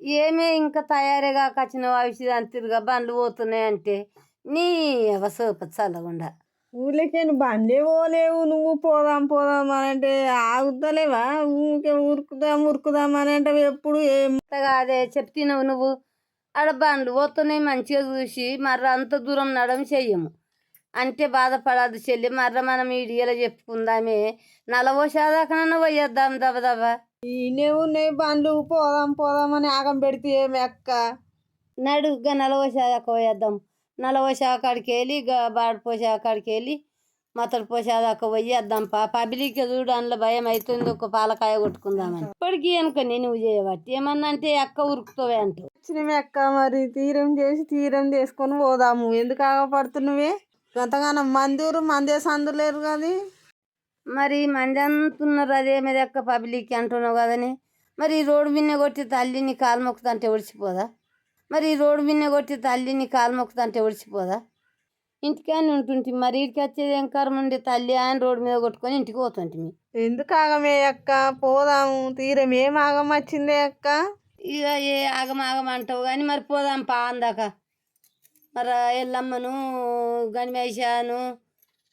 ఏమే ఇంకా తయారే కాక వచ్చిన అవిసి అంతిరుగా బండ్లు పోతున్నాయి అంటే నీ అవసోప చల్లగుండా. ఊళ్ళకేను బండ్లే పోలేవు నువ్వు పోదాం పోదాం అని అంటే ఆగుతలేవా? ఊరికే ఉరుకుదాం ఉరుకుదాం అని అంటే ఎప్పుడు ఏం అదే చెప్తున్నావు నువ్వు. ఆడ బండ్లు పోతున్నాయి మంచిగా చూసి మర్ర అంత దూరం నడం చెయ్యము. అంటే బాధపడదు చెల్లి మర్ర మనం ఈడియలో చెప్పుకుందామే. నలభై శాదాకనన్నా పోయేద్దాం దబ దబ. ఈయనే ఉన్నాయి బండ్లు పోదాం పోదాం అని ఆగం పెడితే ఏమి అక్క? నడు గా నలభై శాఖ పోయేద్దాం. నలభై శాఖ కాడికి వెళ్ళి గా బాడిపో శాఖ కాడికి వెళ్ళి మతడు పోసా దాకా పోయేద్దాం పా. పబ్లిక్ చూడు అందులో భయం అవుతుంది ఒక పాలకాయ కొట్టుకుందామని. ఇప్పటికీ అనుకోని నువ్వు చేయబట్టి. ఏమన్నా అంటే అక్క ఉరుకుతావే అంటావు వచ్చినవి అక్క మరి తీరం చేసి తీరం చేసుకొని పోదాము. ఎందుకు ఆగపడుతున్నవే? గంతగానం మందిరు మందే సందు లేరు కదా. మరి మంది అంటున్నారు అదే మీద అక్క పబ్లిక్ అంటున్నావు కదని. మరి ఈ రోడ్డు మిన్న కొట్టి తల్లిని కాలు మొక్కుతంటే ఒడిచిపోదా మరి ఈ రోడ్డు మిన్న కొట్టి తల్లిని కాలు మొక్కుతంటే ఒడిచిపోదా ఇంటికాని ఉంటుంటి. మరి ఇంటికి వచ్చేది ఏం కర్మ ఉండే తల్లి ఆయన రోడ్డు మీద కొట్టుకొని ఇంటికి పోతుంటిమి ఎందుకు ఆగమే అక్క? పోదాము తీరం ఏం ఆగం వచ్చిందే అక్క? ఇక ఏ ఆగం ఆగం అంటావు కానీ మరి పోదాం పా అందాక. మరి ఎల్లమ్మను గణమేశాను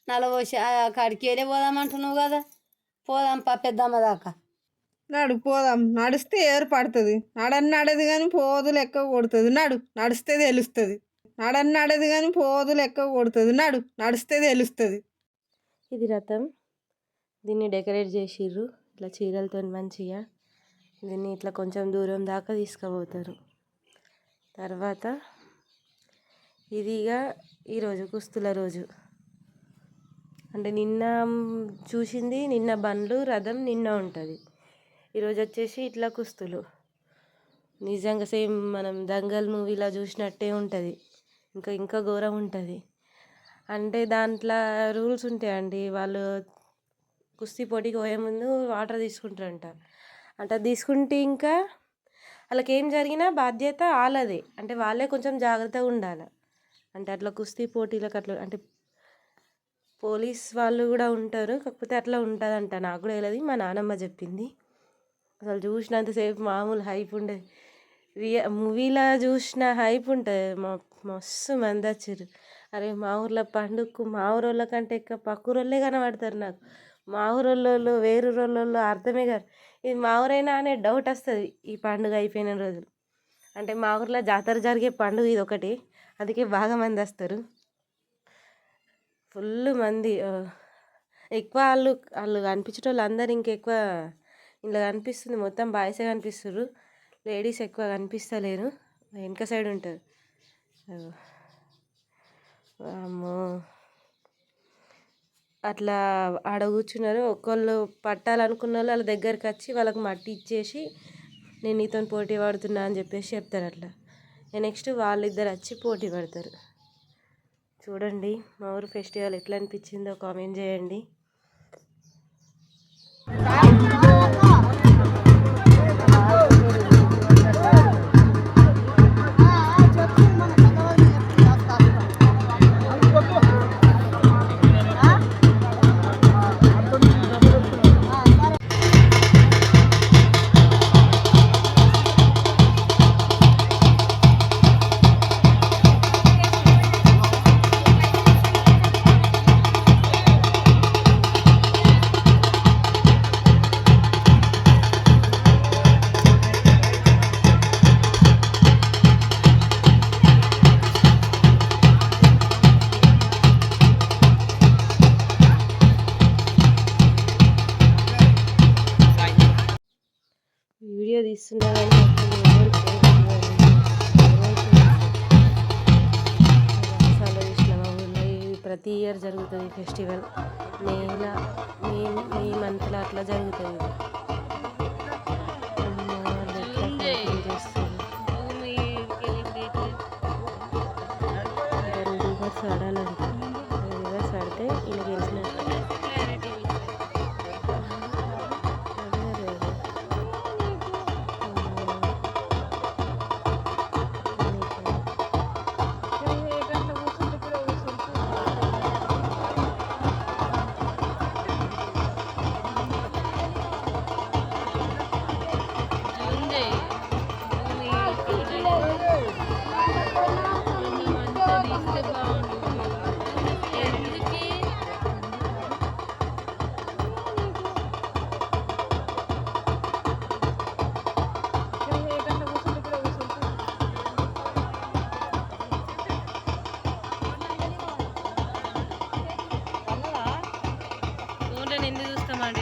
నలభై కాడికి వెళ్ళి పోదాం అంటున్నావు కదా. పోదాం పా పెద్దమ్మ దాకా. నడు పోదాం. నడిస్తే ఏర్పడుతుంది నడని నడదు కానీ పోదు లెక్క కొడుతుంది. నడు. నడిస్తే తెలుస్తుంది. నడని నడదు కానీ పోదు లెక్క కొడుతుంది. నడు. నడిస్తే తెలుస్తుంది. ఇది రథం. దీన్ని డెకరేట్ చేసిర్రు. ఇట్లా చీరలతో మంచిగా. దీన్ని ఇట్లా కొంచెం దూరం దాకా తీసుకుపోతారు. తర్వాత ఇది ఇక ఈరోజు కుస్తుల రోజు. అంటే నిన్న చూసింది నిన్న బండ్లు రథం నిన్న ఉంటుంది. ఈరోజు వచ్చేసి ఇట్లా కుస్తులు. నిజంగా సేమ్ మనం దంగల్ మూవీలో చూసినట్టే ఉంటుంది. ఇంకా ఇంకా ఘోరం ఉంటుంది. అంటే దాంట్లో రూల్స్ ఉంటాయండి. వాళ్ళు కుస్తీ పోటీకి పోయే ముందు వాటర్ తీసుకుంటారంట. అంటే తీసుకుంటే ఇంకా వాళ్ళకి ఏం జరిగినా బాధ్యత వాళ్ళదే. అంటే వాళ్ళే కొంచెం జాగ్రత్తగా ఉండాలి. అంటే అట్లా కుస్తీ పోటీలకు అట్లా అంటే పోలీస్ వాళ్ళు కూడా ఉంటారు. కాకపోతే అట్లా ఉంటుందంట. నాకు కూడా తెలియదు మా నానమ్మ చెప్పింది. అసలు చూసినంతసేపు మామూలు హైప్ ఉండే. రియా మూవీలో చూసిన హైప్ ఉంటుంది మా మస్తు మంది వచ్చారు. అరే మా ఊర్లో పండుగకు మా ఊరోళ్ళ కంటే ఎక్కువ పక్కూరోళ్ళే కనబడతారు నాకు. మా ఊరోళ్ళు వేరు ఊరోళ్ళు అర్థమే కాదు ఇది మా ఊరైనా అనే డౌట్ వస్తుంది ఈ పండుగ అయిపోయిన రోజులు. అంటే మా ఊర్లో జాతర జరిగే పండుగ ఇది ఒకటి. అందుకే బాగా మంది వస్తారు. ఫుల్ మంది ఎక్కువ వాళ్ళు వాళ్ళు కనిపించే వాళ్ళు అందరు ఇంకెక్కువ ఇలా కనిపిస్తుంది. మొత్తం బాయ్సే కనిపిస్తారు లేడీస్ ఎక్కువ కనిపిస్తలేరు. వెనక సైడ్ ఉంటారు అమ్మో అట్లా ఆడ కూర్చున్నారు. ఒకళ్ళు పట్టాలనుకున్న వాళ్ళు వాళ్ళ దగ్గరికి వచ్చి వాళ్ళకి మట్టి ఇచ్చేసి నేను నీతో పోటీ పడుతున్నా అని చెప్పేసి చెప్తారు అట్లా. నెక్స్ట్ వాళ్ళిద్దరు వచ్చి పోటీ పడతారు. చూడండి మా ఊరు ఫెస్టివల్ ఎట్లా అనిపించిందో కామెంట్ చేయండి. వీడియో తీస్తున్నా కానీ అసలు ప్రతి ఇయర్ జరుగుతుంది ఫెస్టివల్. నేల మే మే మంత్లో అట్లా జరుగుతుంది.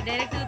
డైరెక్ట్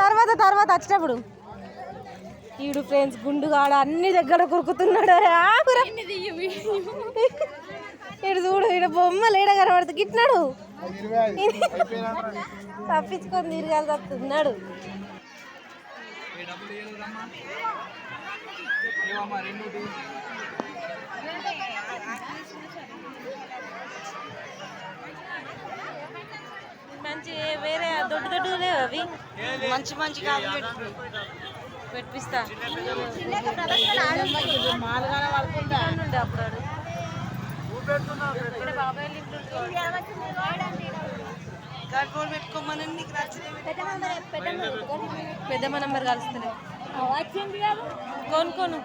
తర్వాత తర్వాత వచ్చేటప్పుడు ఈడు ఫ్రెండ్స్ గుండుగాడు అన్ని దగ్గర కొరుకుతున్నాడు. ఆగురా ఇడు చూడు ఈడ బొమ్మలు ఈడ కనబడుతు గిట్నాడు. తప్పించుకొని తిరగాలి తప్పుతున్నాడు మంచి వేరే దొడ్డు దొడ్డు లేవు అవి. మంచి మంచి కాదు పెట్టిస్తా. అప్పుడు. పెద్దమ్మ నంబర్ కలుస్తలే కొను కొను.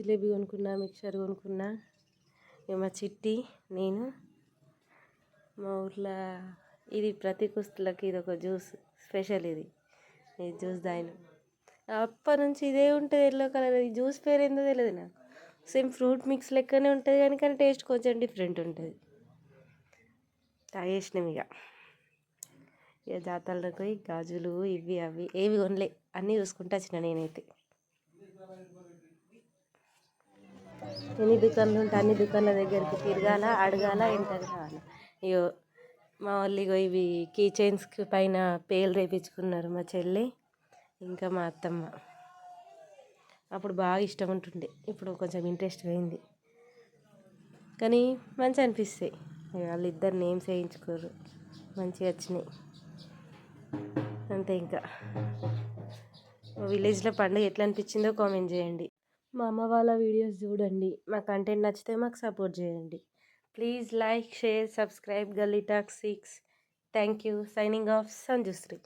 జిలేబీ కొనుక్కున్నా మిక్చర్ కొనుక్కున్నా ఇక మా చిట్టి నేను మా ఊర్లో ఇది ప్రతి కుస్తులకి ఇది ఒక జ్యూస్ స్పెషల్ ఇది. ఈ జ్యూస్ దాయిన. అప్పటి నుంచి ఇదే ఉంటుంది ఎల్లో కలర్ ఈ జ్యూస్ పేరు ఏందో తెలియదు నాకు. సేమ్ ఫ్రూట్ మిక్స్ లెక్కనే ఉంటుంది కానీ కానీ టేస్ట్ కొంచెం డిఫరెంట్ ఉంటుంది. తాగేసినాం ఇక. ఇక జాతరలకు పోయి గాజులు ఇవి అవి ఏవి కొనలే. అన్నీ చూసుకుంటూ వచ్చిన నేనైతే. ఎన్ని దుకాణాలు ఉంటే అన్ని దుకాణాల దగ్గరికి తిరగాల అడగాల ఇంటర్ కావాలి? ఇగో మా వాళ్ళు ఇగో ఇవి కీ చైన్స్కి పైన పేలు రేపించుకున్నారు మా చెల్లి ఇంకా మా అత్తమ్మ. అప్పుడు బాగా ఇష్టం ఉంటుండే. ఇప్పుడు కొంచెం ఇంట్రెస్ట్ పోయింది. కానీ మంచి అనిపిస్తాయి. వాళ్ళిద్దరు నేమ్స్ వేయించుకోరు. మంచిగా వచ్చినాయి. అంతే ఇంకా. విలేజ్లో పండుగ ఎట్లా అనిపించిందో కామెంట్ చేయండి. మా అమ్మ వాళ్ళ వీడియోస్ చూడండి. మా కంటెంట్ నచ్చితే మాకు సపోర్ట్ చేయండి. Please like share subscribe Galli talk six. Thank you. Signing off Sanjushri